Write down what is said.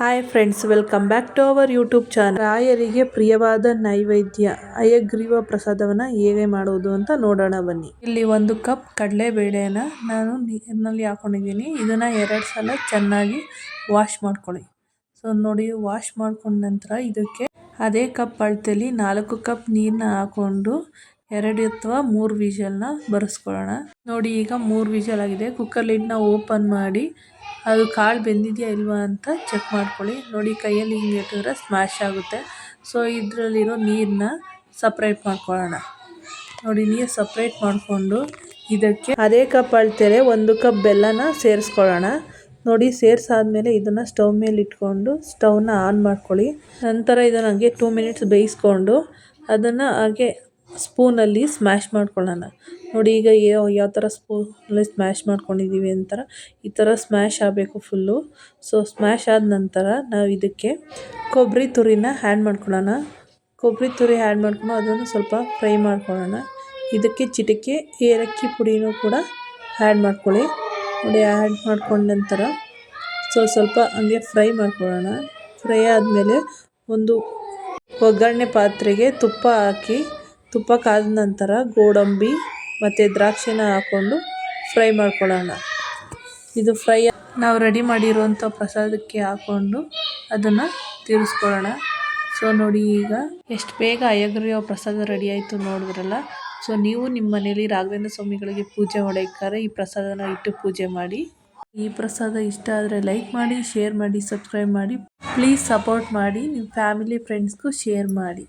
Hi friends welcome back to our YouTube channel ರಾಯರಿಗೆ ಪ್ರಿಯವಾದ ನೈವೇದ್ಯ ಅಯಗ್ರೀವ ಪ್ರಸಾದವನ್ನ ಹೇಗೆ ಮಾಡುವುದು ಅಂತ ನೋಡೋಣ ಬನ್ನಿ. ಇಲ್ಲಿ ಒಂದು ಕಪ್ ಕಡಲೆಬೇಳೆನ ನಾನು ನೀರಿನಲ್ಲಿ ಹಾಕೊಂಡಿದ್ದೀನಿ. ಇದನ್ನ ಎರಡು ಸಲ ಚೆನ್ನಾಗಿ ವಾಶ್ ಮಾಡ್ಕೊಳ್ಳಿ. ಸೊ ನೋಡಿ ವಾಶ್ ಮಾಡ್ಕೊಂಡ ನಂತರ ಇದಕ್ಕೆ ಅದೇ ಕಪ್ ಅಳತೆಯಲ್ಲಿ ನಾಲ್ಕು ಕಪ್ ನೀರನ್ನ ಹಾಕೊಂಡು ಎರಡು ಅಥವಾ ಮೂರು ವಿಷಲ್ನ ಬರೆಸ್ಕೊಳ್ಳೋಣ. ನೋಡಿ, ಈಗ ಮೂರು ವಿಷಲ್ ಆಗಿದೆ. ಕುಕ್ಕರ್ ಲಿಡ್ನ ಓಪನ್ ಮಾಡಿ ಅದು ಕಾಳು ಬೆಂದಿದೆಯಾ ಇಲ್ವಾ ಅಂತ ಚೆಕ್ ಮಾಡ್ಕೊಳ್ಳಿ. ನೋಡಿ ಕೈಯಲ್ಲಿ ಹಿಂಗೆ ಇಟ್ಟಿದ್ರೆ ಸ್ಮ್ಯಾಶ್ ಆಗುತ್ತೆ. ಸೊ ಇದರಲ್ಲಿರೋ ನೀರನ್ನ ಸಪ್ರೇಟ್ ಮಾಡ್ಕೊಳ್ಳೋಣ. ನೋಡಿ, ನೀರು ಸಪ್ರೇಟ್ ಮಾಡಿಕೊಂಡು ಇದಕ್ಕೆ ಅದೇ ಕಪ್ ಅಳ್ತೇಲೆ ಒಂದು ಕಪ್ ಬೆಲ್ಲನ ಸೇರಿಸ್ಕೊಳ್ಳೋಣ. ನೋಡಿ, ಸೇರಿಸಾದ್ಮೇಲೆ ಇದನ್ನು ಸ್ಟವ್ ಮೇಲೆ ಇಟ್ಕೊಂಡು ಸ್ಟವ್ನ ಆನ್ ಮಾಡ್ಕೊಳ್ಳಿ. ನಂತರ ಇದನ್ನು ಹಾಗೆ ಟೂ ಮಿನಿಟ್ಸ್ ಬೇಯಿಸ್ಕೊಂಡು ಅದನ್ನು ಹಾಗೆ ಸ್ಪೂನಲ್ಲಿ ಸ್ಮ್ಯಾಶ್ ಮಾಡ್ಕೊಳ್ಳೋಣ. ನೋಡಿ ಈಗ ಯಾವ ಥರ ಸ್ಪೂನಲ್ಲಿ ಸ್ಮ್ಯಾಶ್ ಮಾಡ್ಕೊಂಡಿದ್ದೀವಿ ಅಂತಾರೆ. ಈ ಥರ ಸ್ಮ್ಯಾಶ್ ಆಗಬೇಕು ಫುಲ್ಲು. ಸೊ, ಸ್ಮ್ಯಾಶ್ ಆದ ನಂತರ ನಾವು ಇದಕ್ಕೆ ಕೊಬ್ಬರಿ ತುರಿನ ಆ್ಯಡ್ ಮಾಡ್ಕೊಳ್ಳೋಣ. ಕೊಬ್ಬರಿ ತುರಿ ಆ್ಯಡ್ ಮಾಡ್ಕೊಂಡು ಅದನ್ನು ಸ್ವಲ್ಪ ಫ್ರೈ ಮಾಡ್ಕೊಳ್ಳೋಣ. ಇದಕ್ಕೆ ಚಿಟಿಕೆ, ಏಲಕ್ಕಿ ಪುಡಿನೂ ಕೂಡ ಆ್ಯಡ್ ಮಾಡ್ಕೊಳ್ಳಿ. ನೋಡಿ, ಆ್ಯಡ್ ಮಾಡ್ಕೊಂಡ ನಂತರ ಸೊ, ಸ್ವಲ್ಪ ಹಂಗೆ ಫ್ರೈ ಮಾಡ್ಕೊಳ್ಳೋಣ. ಫ್ರೈ ಆದಮೇಲೆ ಒಂದು ಒಗ್ಗರಣೆ ಪಾತ್ರೆಗೆ ತುಪ್ಪ ಹಾಕಿ ತುಪ್ಪ ಕಾದ ನಂತರ ಗೋಡಂಬಿ ಮತ್ತು ದ್ರಾಕ್ಷಿನ ಹಾಕ್ಕೊಂಡು ಫ್ರೈ ಮಾಡ್ಕೊಳ್ಳೋಣ. ಇದು ಫ್ರೈ ನಾವು ರೆಡಿ ಮಾಡಿರುವಂಥ ಪ್ರಸಾದಕ್ಕೆ ಹಾಕ್ಕೊಂಡು ಅದನ್ನು ತಿರ್ಗಿಸ್ಕೊಳ್ಳೋಣ ಸೊ ನೋಡಿ ಈಗ ಎಷ್ಟು ಬೇಗ ಅಯ್ಯಗ್ರಿಯೋ ಪ್ರಸಾದ ರೆಡಿ ಆಯಿತು ನೋಡಿದ್ರಲ್ಲ? ಸೊ ನೀವು ನಿಮ್ಮ ಮನೇಲಿ ರಾಘವೇಂದ್ರ ಸ್ವಾಮಿಗಳಿಗೆ ಪೂಜೆ ಮಾಡೋಕ್ಕಾರೆ ಈ ಪ್ರಸಾದನ ಇಟ್ಟು ಪೂಜೆ ಮಾಡಿ. ಈ ಪ್ರಸಾದ ಇಷ್ಟ ಆದರೆ ಲೈಕ್ ಮಾಡಿ, ಶೇರ್ ಮಾಡಿ, ಸಬ್ಸ್ಕ್ರೈಬ್ ಮಾಡಿ. ಪ್ಲೀಸ್ ಸಪೋರ್ಟ್ ಮಾಡಿ, ನಿಮ್ಮ ಫ್ಯಾಮಿಲಿ, ಫ್ರೆಂಡ್ಸ್ಗೂ ಶೇರ್ ಮಾಡಿ.